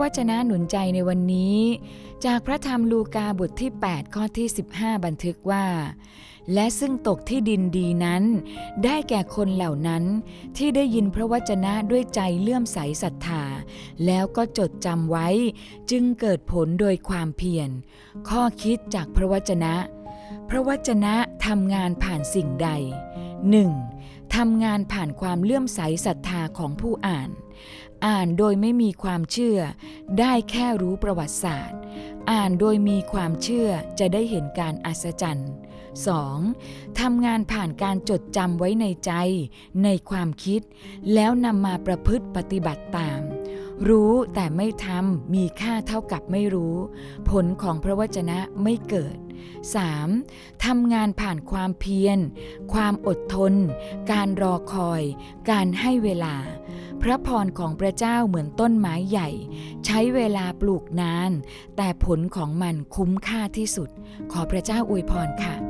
วจนะหนุนใจในวันนี้ จากพระธรรมลูกาบทที่ 8 ข้อที่ 15 บันทึกว่า และซึ่งตกที่ดินดีนั้น ได้แก่คนเหล่านั้นที่ได้ยินพระวจนะด้วยใจเลื่อมใสศรัทธา แล้วก็จดจำไว้ จึงเกิดผลโดยความเพียร ข้อคิดจากพระวจนะ พระวจนะทำงานผ่านสิ่งใด 1. ทำงานผ่านความเลื่อมใสศรัทธาของผู้อ่าน อ่านโดยไม่มีความเชื่อ ได้แค่รู้ประวัติศาสตร์ อ่านโดยมีความเชื่อจะได้เห็นการอัศจรรย์ 2. ทำงานผ่านการจดจำไว้ในใจ ในความคิด แล้วนำมาประพฤติปฏิบัติตาม รู้แต่ไม่ทำมีค่าเท่ากับไม่รู้ ผลของพระวจนะไม่เกิด 3. ทำงานผ่านความเพียร ความอดทน การรอคอย การให้เวลา พระพรของพระเจ้าเหมือนต้นไม้ใหญ่ ใช้เวลาปลูกนาน แต่ผลของมันคุ้มค่าที่สุด ขอพระเจ้าอวยพรค่ะ